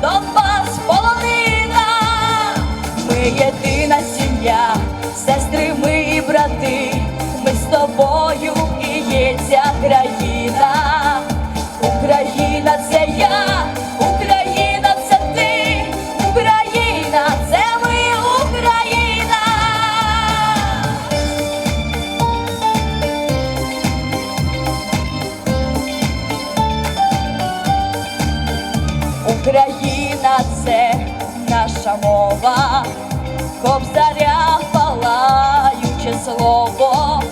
Донбас полонина, ми єдина сім'я, сестри, ми і брати, ми з тобою і є ця країна. Слово,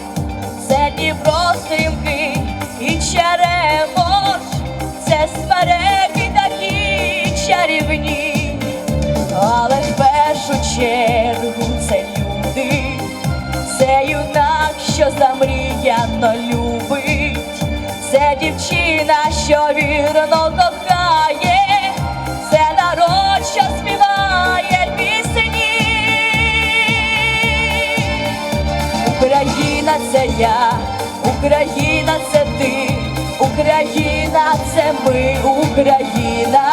це Дніпро, стрімки і черемош, це смереки такі чарівні, але в першу чергу це люди, це юнак, що замріяно любить. Це дівчина, що вірно кохає, Україна це ти, Україна це ми, Україна,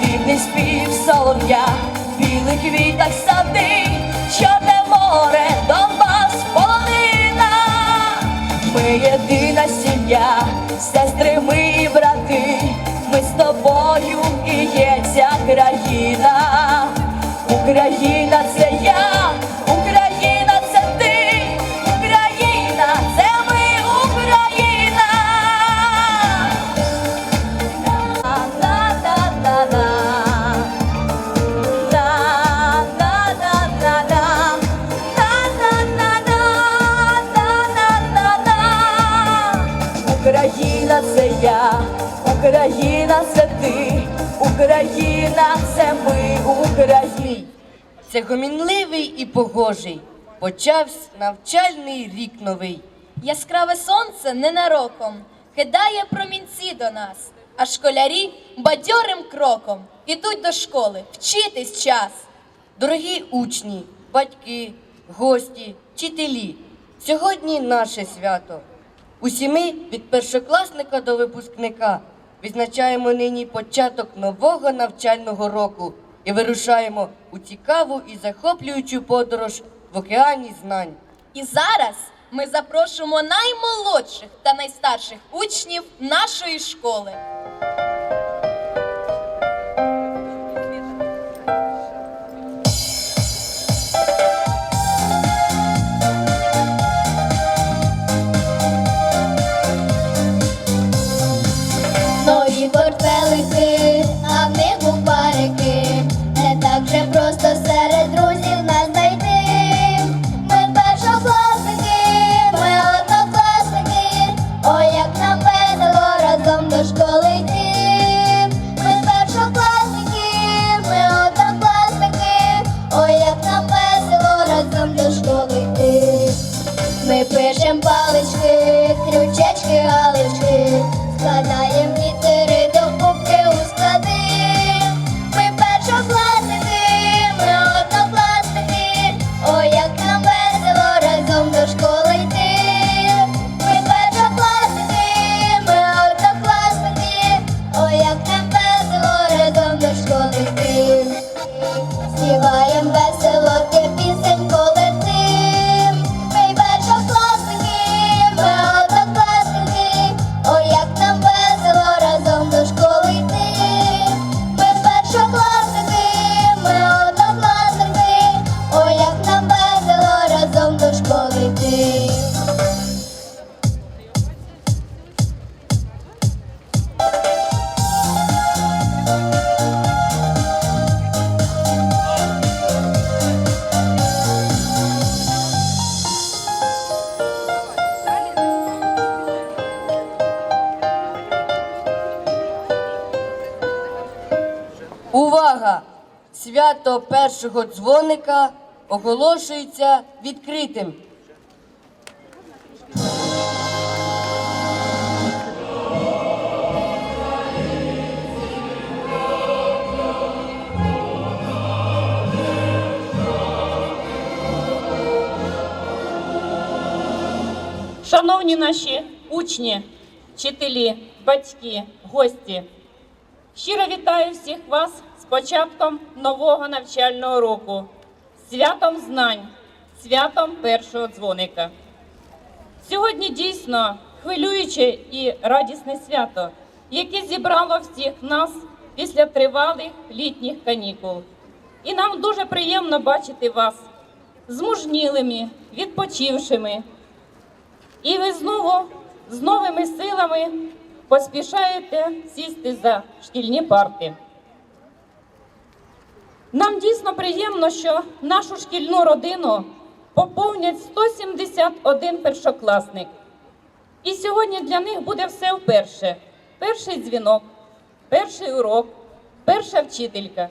дивний спів солов'я, в білих квітах сади, чорне море, Донбас, полонина. Ми єдина сім'я, сестри, ми і брати, ми з тобою і є ця країна. Це гомінливий і погожий. Почався навчальний рік новий. Яскраве сонце ненароком кидає промінці до нас, а школярі бадьорим кроком ідуть до школи вчитись час. Дорогі учні, батьки, гості, вчителі, сьогодні наше свято. Усі ми від першокласника до випускника відзначаємо нині початок нового навчального року і вирушаємо у цікаву і захоплюючу подорож в океані знань. І зараз ми запрошуємо наймолодших та найстарших учнів нашої школи. Свято першого дзвоника оголошується відкритим. Шановні наші учні, вчителі, батьки, гості, щиро вітаю всіх вас початком нового навчального року, святом знань, святом першого дзвоника. Сьогодні дійсно хвилююче і радісне свято, яке зібрало всіх нас після тривалих літніх канікул. І нам дуже приємно бачити вас змужнілими, відпочившими. І ви знову з новими силами поспішаєте сісти за шкільні парти. Нам дійсно приємно, що нашу шкільну родину поповнять 171 першокласник. І сьогодні для них буде все вперше: перший дзвінок, перший урок, перша вчителька.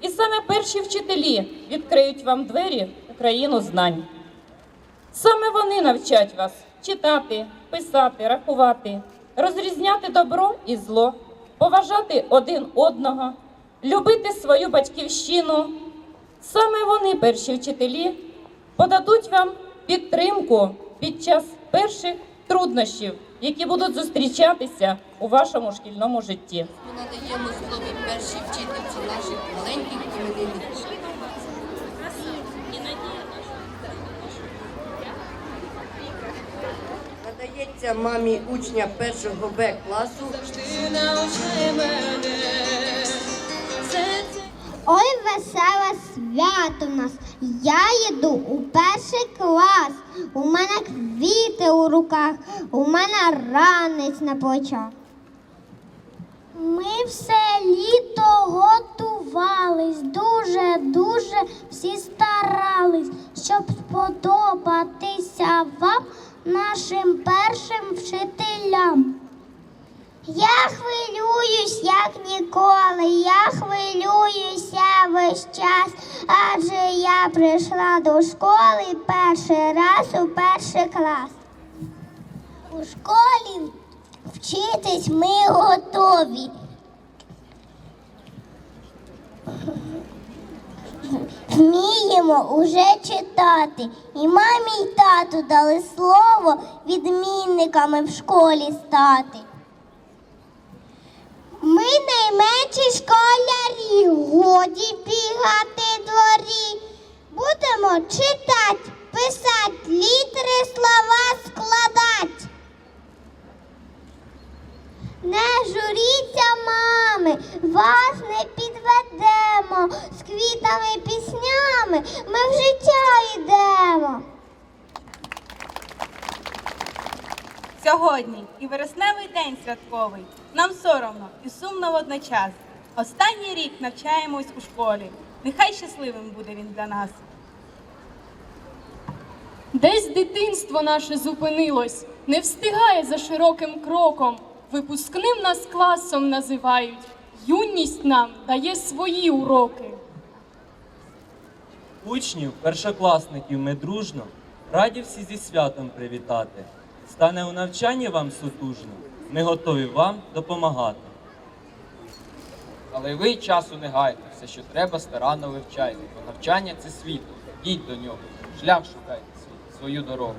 І саме перші вчителі відкриють вам двері у країну знань. Саме вони навчать вас читати, писати, рахувати, розрізняти добро і зло, поважати один одного, любити свою батьківщину. Саме вони, перші вчителі, подадуть вам підтримку під час перших труднощів, які будуть зустрічатися у вашому шкільному житті. Ми надаємо слово першій вчительці наших маленьких іменинників. Надається мамі учня першого Б класу Ой, веселе свято в нас. Я йду у перший клас. У мене квіти у руках, у мене ранець на плечах. Ми все літо готувались, дуже, дуже всі старались, щоб сподобатися вам, нашим першим вчителям. Я хвилююсь, як ніколи, я хвилююся весь час, адже я прийшла до школи перший раз у перший клас. У школі вчитись ми готові. Вміємо уже читати, і мамі й тату дали слово відмінниками в школі стати. Ми найменші школярі, годі бігати дворі. Будемо читати, писати, літери, слова складати. Не журіться, мами, вас не підведемо. З квітами піснями ми в життя йдемо. Сьогодні і вересневий день святковий. Нам соромно і сумно водночас. Останній рік навчаємось у школі. Нехай щасливим буде він для нас. Десь дитинство наше зупинилось, не встигає за широким кроком. Випускним нас класом називають. Юність нам дає свої уроки. Учнів, першокласників ми дружно, раді всі зі святом привітати. Стане у навчанні вам сутужно, ми готові вам допомагати. Але ви часу не гайте, все, що треба, старанно вивчайте, бо навчання це світло, йдіть до нього, шлях шукайте свою дорогу.